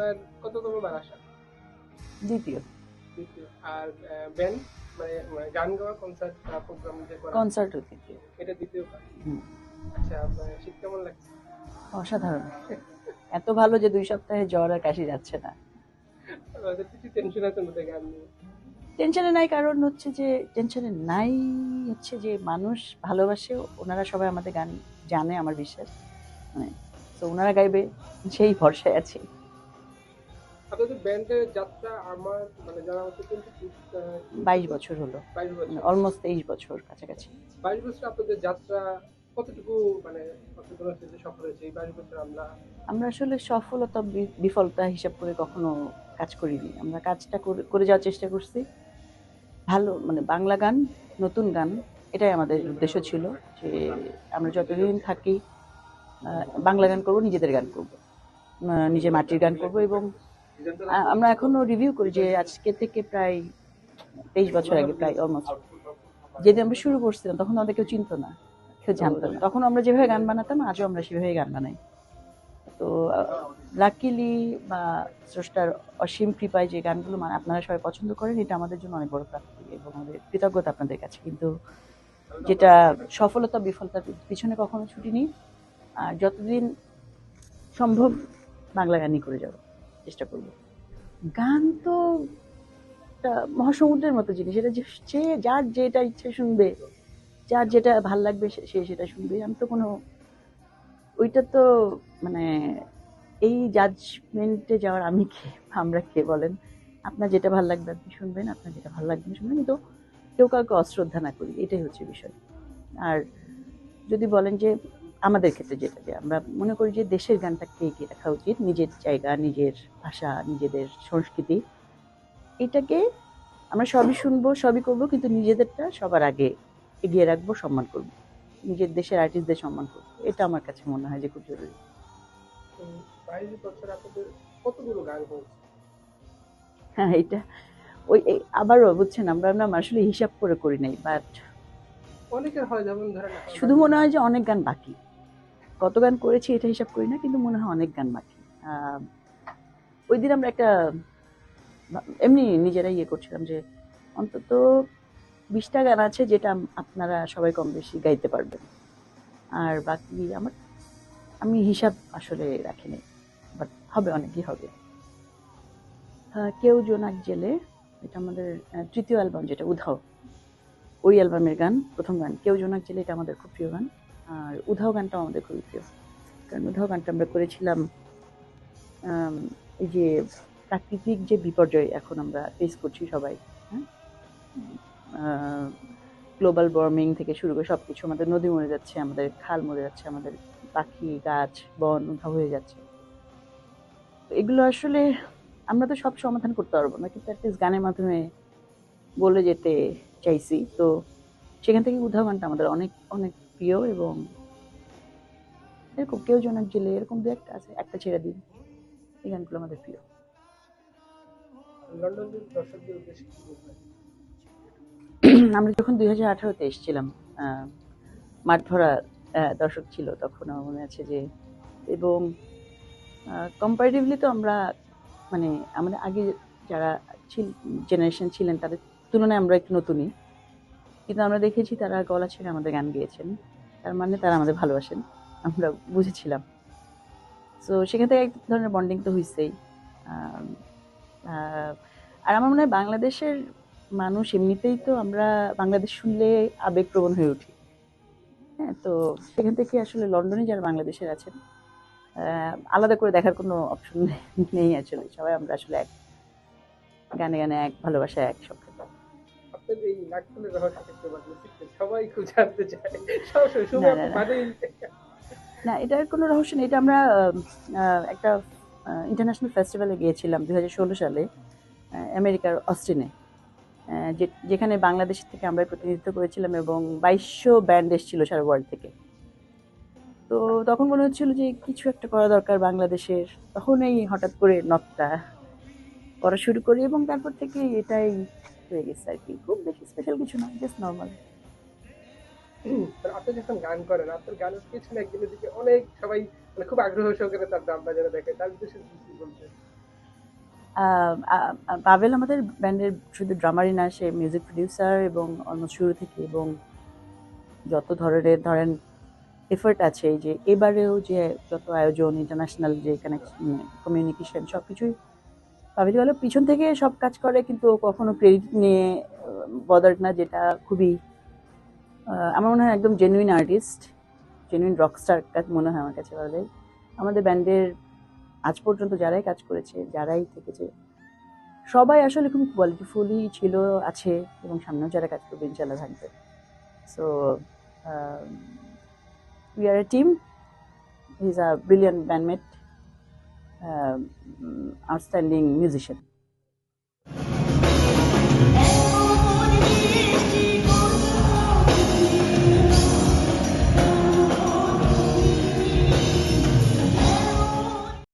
আপনার কততম বার আসা? দ্বিতীয়। দ্বিতীয়। আর ব্যান্ড মানে মানে গান গাওয়া কনসার্ট প্রোগ্রাম যে করা? কনসার্টও দ্বিতীয়। এটা দ্বিতীয় আচ্ছা আপনার শীত কেমন লাগছে? অসাধারণ। এত ভালো যে দুই সপ্তাহে জ্বর আর কাশি যাচ্ছে না। কিছু টেনশন আছে মধ্যে গান নিয়ে। টেনশনে নাই কারণ হচ্ছে যে টেনশনে নাই হচ্ছে যে মানুষ ভালোবাসে ওনারা সবাই আমাদের গান জানে আমার বিশ্বাস। মানে তো ওনারা গাইবে সেই ভরসায় আছি। আপনাদের ব্যান্ডের যাত্রা আমার মানে জানা মতো কিন্তু বাইশ বছর হলো। অলমোস্ট তেইশ বছর কাছাকাছি। বাইশ বছর আপনাদের যাত্রা কতটুকু মানে সফল হয়েছে? এই বাইশ বছর আমরা আমরা আসলে সফলতা বিফলতা হিসাব করে কখনো কাজ করিনি। আমরা কাজটা করে- করে যাওয়ার চেষ্টা করছি। ভালো মানে বাংলা গান নতুন গান এটাই আমাদের উদ্দেশ্য ছিল যে আমরা যতদিন থাকি বাংলা গান করব নিজেদের গান করব নিজের মাটির গান করব এবং আমরা এখনও রিভিউ করি যে আজকে থেকে প্রায় তেইশ বছর আগে, প্রায় অলমোস্ট যেদিন আমরা শুরু করছিলাম, তখন আমাদের কেউ চিনতো না, কেউ জানতো না। তখন আমরা যেভাবে গান বানাতাম, আজও আমরা সেভাবে গান বানাই। তো লাকিলি বা স্রষ্টার অসীম কৃপায় যে গানগুলো মানে আপনারা সবাই পছন্দ করেন, এটা আমাদের জন্য অনেক বড় প্রাপ্তি এবং আমাদের কৃতজ্ঞতা আপনাদের কাছে। কিন্তু যেটা সফলতা বিফলতার পিছনে কখনো ছুটি নেই। আর যতদিন সম্ভব বাংলা গানই করে যাব। চেষ্টা করব। গান তো মহাসমুদ্রের মতো জিনিস, এটা যে যার যেটা ইচ্ছে শুনবে, যার যেটা ভালো লাগবে সে সেটা শুনবে। আমি তো কোনো, ওইটা তো মানে এই জাজমেন্টে যাওয়ার আমি কে, আমরা কে বলেন? আপনার যেটা ভালো লাগবে আপনি শুনবেন, আপনার যেটা ভালো লাগবে শুনবেন, কিন্তু কেউ কাউকে অশ্রদ্ধা না করি, এটাই হচ্ছে বিষয়। আর যদি বলেন যে আমাদের ক্ষেত্রে যেটা যে আমরা মনে করি যে দেশের গানটাকে এগিয়ে রাখা উচিত নিজের জায়গা নিজের ভাষা নিজেদের সংস্কৃতি। এটাকে আমরা সবই শুনব সবই করব কিন্তু নিজেদেরটা সবার আগে এগিয়ে রাখব সম্মান করব। নিজের দেশের আর্টিস্টদের সম্মান করব। এটা আমার কাছে মনে হয় যে খুব জরুরি। কতগুলো গান হ্যাঁ এটা ওই আবারও বুঝছেন আমরা আমরা আসলে হিসাব করে করি নাই বাট অনেকের হয় যেমন শুধু মনে হয় যে অনেক গান বাকি। কত গান করেছি এটা হিসাব করি না, কিন্তু মনে হয় অনেক গান বাকি। ওই দিন আমরা একটা, এমনি নিজেরাই ইয়ে করছিলাম যে অন্তত বিশটা গান আছে যেটা আপনারা সবাই কম বেশি গাইতে পারবেন। আর বাকি আমার, আমি হিসাব আসলে রাখিনি বাট হবে, অনেকই হবে। কেউ জোনাক জেলে, এটা আমাদের তৃতীয় অ্যালবাম যেটা, উধাও। ওই অ্যালবামের গান, প্রথম গান। কেউ জোনাক জেলে, এটা আমাদের খুব প্রিয় গান। আর উধাও গানটাও আমাদের খুবই প্রিয়। কারণ উধাও গানটা আমরা করেছিলাম এই যে প্রাকৃতিক যে বিপর্যয় এখন আমরা ফেস করছি সবাই হ্যাঁ? গ্লোবাল ওয়ার্মিং থেকে শুরু করে সব কিছু আমাদের নদী মরে যাচ্ছে, আমাদের খাল মরে যাচ্ছে, আমাদের পাখি, গাছ, বন উধাও হয়ে যাচ্ছে। এগুলো আসলে আমরা তো সব সমাধান করতে পারব না, কিন্তু অ্যাটলিস্ট গানের মাধ্যমে বলে যেতে চাইছি। তো সেখান থেকে গানটা আমাদের অনেক অনেক প্রিয় এবং এরকম কেউ জনক জেলে এরকম দু একটা আছে একটা ছেড়ে দিন। এই গানগুলো আমাদের প্রিয়। আমরা যখন দুই হাজার আঠারোতে এসেছিলাম মাঠ ভরা দর্শক ছিল তখন আমার মনে আছে যে এবং কম্পারেটিভলি তো আমরা মানে আমাদের আগে যারা জেনারেশন ছিলেন তাদের তুলনায় আমরা একটু নতুনই। কিন্তু আমরা দেখেছি তারা গলা ছেড়ে আমাদের গান গেয়েছেন। তার মানে তারা আমাদের ভালোবাসেন। আমরা বুঝেছিলাম। তো সেখান থেকে এক ধরনের বন্ডিং তো হয়েছেই আর আমার মনে হয় বাংলাদেশের মানুষ এমনিতেই তো আমরা বাংলাদেশ শুনলে আবেগপ্রবণ হয়ে উঠি। হ্যাঁ তো সেখান থেকে আসলে লন্ডনে যারা বাংলাদেশের আছেন আলাদা করে দেখার কোনো অপশন নেই আসলে। সবাই আমরা আসলে এক। গানে গানে এক ভালোবাসা এক সব এই রহস্য সবাই খুব জানতে চায়। সবসময় না, এটার কোনো রহস্য নেই। এটা আমরা একটা ইন্টারন্যাশনাল ফেস্টিভ্যালে গিয়েছিলাম দু সালে আমেরিকার অস্টিনে। যেখানে বাংলাদেশ থেকে আমরা প্রতিনিধিত্ব করেছিলাম এবং বাইশশো ব্যান্ড এসেছিল সারা ওয়ার্ল্ড থেকে। তো তখন মনে হচ্ছিল যে কিছু একটা করা দরকার বাংলাদেশের। তখন এই হঠাৎ করে নকটা করা শুরু করি এবং তারপর থেকে এটাই হয়ে গেছে আর কি। খুব বেশি স্পেশাল কিছু না জাস্ট নর্মাল আপনি যখন গান করেন আপনার গানের পেছনে একদিনের দিকে অনেক সবাই মানে খুব আগ্রহ সহকারে তার দাম বাজারে দেখে। তার উদ্দেশ্যে পাভেল আমাদের ব্যান্ডের শুধু ড্রামারই না সে মিউজিক প্রডিউসার এবং অলমোস্ট শুরু থেকে এবং যত ধরনের ধরেন এফার্ট আছে যে এবারেও যে যত আয়োজন ইন্টারন্যাশনাল যে কানেকশন কমিউনিকেশন সব কিছুই পাভেলি হলো পিছন থেকে সব কাজ করে, কিন্তু কখনো ক্রেডিট নিয়ে বদার না, যেটা খুবই আমার মনে হয় একদম জেনুইন আর্টিস্ট জেনুইন রকস্টার কাজ মনে হয় আমার কাছে পাভেল আমাদের ব্যান্ডের আজ পর্যন্ত যারাই কাজ করেছে, যারাই থেকেছে, সবাই আসলে খুব কোয়ালিটিফুলই ছিল, আছে, এবং সামনেও যারা কাজ করবে ইনশাল্লাহ থাকবে। So we are a team is a brilliant bandmate Um, outstanding musician.